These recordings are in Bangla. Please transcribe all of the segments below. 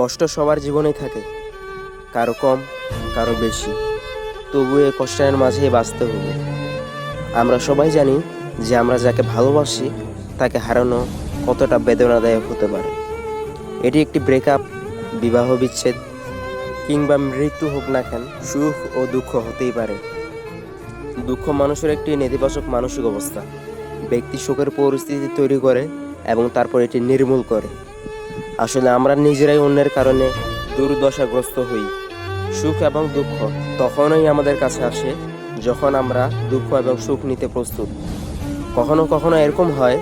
কষ্ট সবার জীবনে থাকে। কারও কম, কারও বেশি। তবু এ কষ্টের মাঝেই বাঁচতে হবে। আমরা সবাই জানি যে আমরা যাকে ভালোবাসি, তাকে হারানো কতটা বেদনাদায়ক হতে পারে। এটি একটি ব্রেকআপ বিবাহ বিচ্ছেদ, কিংবা মৃত্যু হোক না কেন, সুখ ও দুঃখ হতেই পারে। দুঃখ মানুষের একটি নেতিবাচক মানসিক অবস্থা। ব্যক্তি শোকের পরিস্থিতি তৈরি করে এবং তারপর এটি নির্মূল করে। আসলে আমরা নিজেরাই অন্যের কারণে দুর্দশাগ্রস্ত হই। সুখ এবং দুঃখ তখনই আমাদের কাছে আসে যখন আমরা দুঃখ এবং সুখ নিতে প্রস্তুত। কখনো কখনো এরকম হয়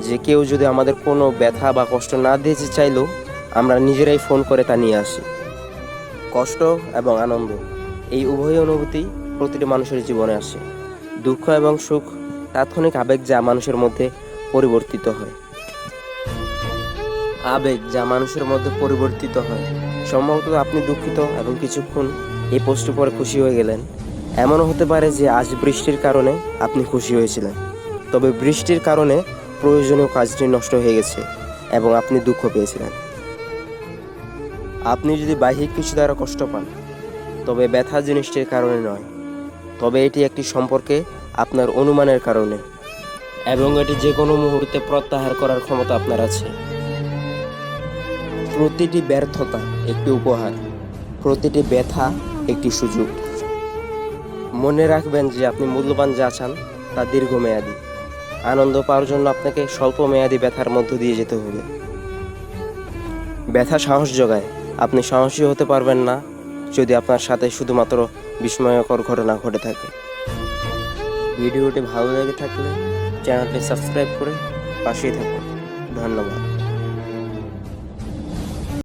যে কেউ যদি আমাদের কোনো ব্যথা বা কষ্ট না দিতে চাইলেও আমরা নিজেরাই ফোন করে তা নিয়ে আসি। কষ্ট এবং আনন্দ এই উভয় অনুভূতি প্রতিটি মানুষের জীবনে আসে। দুঃখ এবং সুখ তাৎক্ষণিক আবেগ যা মানুষের মধ্যে পরিবর্তিত হয়। আবেগ যা মানুষের মধ্যে পরিবর্তিত হয়। সম্ভবত আপনি দুঃখিত এবং কিছুক্ষণ এই পোস্ট পরে খুশি হয়ে গেলেন। এমনও হতে পারে যে আজ বৃষ্টির কারণে আপনি খুশি হয়েছিলেন। তবে বৃষ্টির কারণে প্রয়োজনীয় কাজটি নষ্ট হয়ে গেছে এবং আপনি দুঃখ পেয়েছিলেন। আপনি যদি বাহ্যিক কিছু দ্বারা কষ্ট পান, তবে ব্যথা জিনিসটির কারণে নয়। তবে এটি একটি সম্পর্কে আপনার অনুমানের কারণে। এবং এটি যে কোনো মুহূর্তে প্রত্যাহার করার ক্ষমতা আপনার আছে। প্রতিটি ব্যর্থতা একটি উপহার, প্রতিটি ব্যথা একটি সুযোগ। মনে রাখবেন যে আপনি মূল্যবান যা চান তা দীর্ঘমেয়াদী। আনন্দ পাওয়ার জন্য আপনাকে স্বল্প মেয়াদী ব্যথার মধ্য দিয়ে যেতে হবে। ব্যথা সাহস যোগায়। আপনি সাহসী হতে পারবেন না যদি আপনার সাথে শুধুমাত্র বিস্ময়কর ঘটনা ঘটে থাকে। ভিডিওটি ভালো লেগে থাকলে চ্যানেলটি সাবস্ক্রাইব করে পাশেই থাকুন। ধন্যবাদ।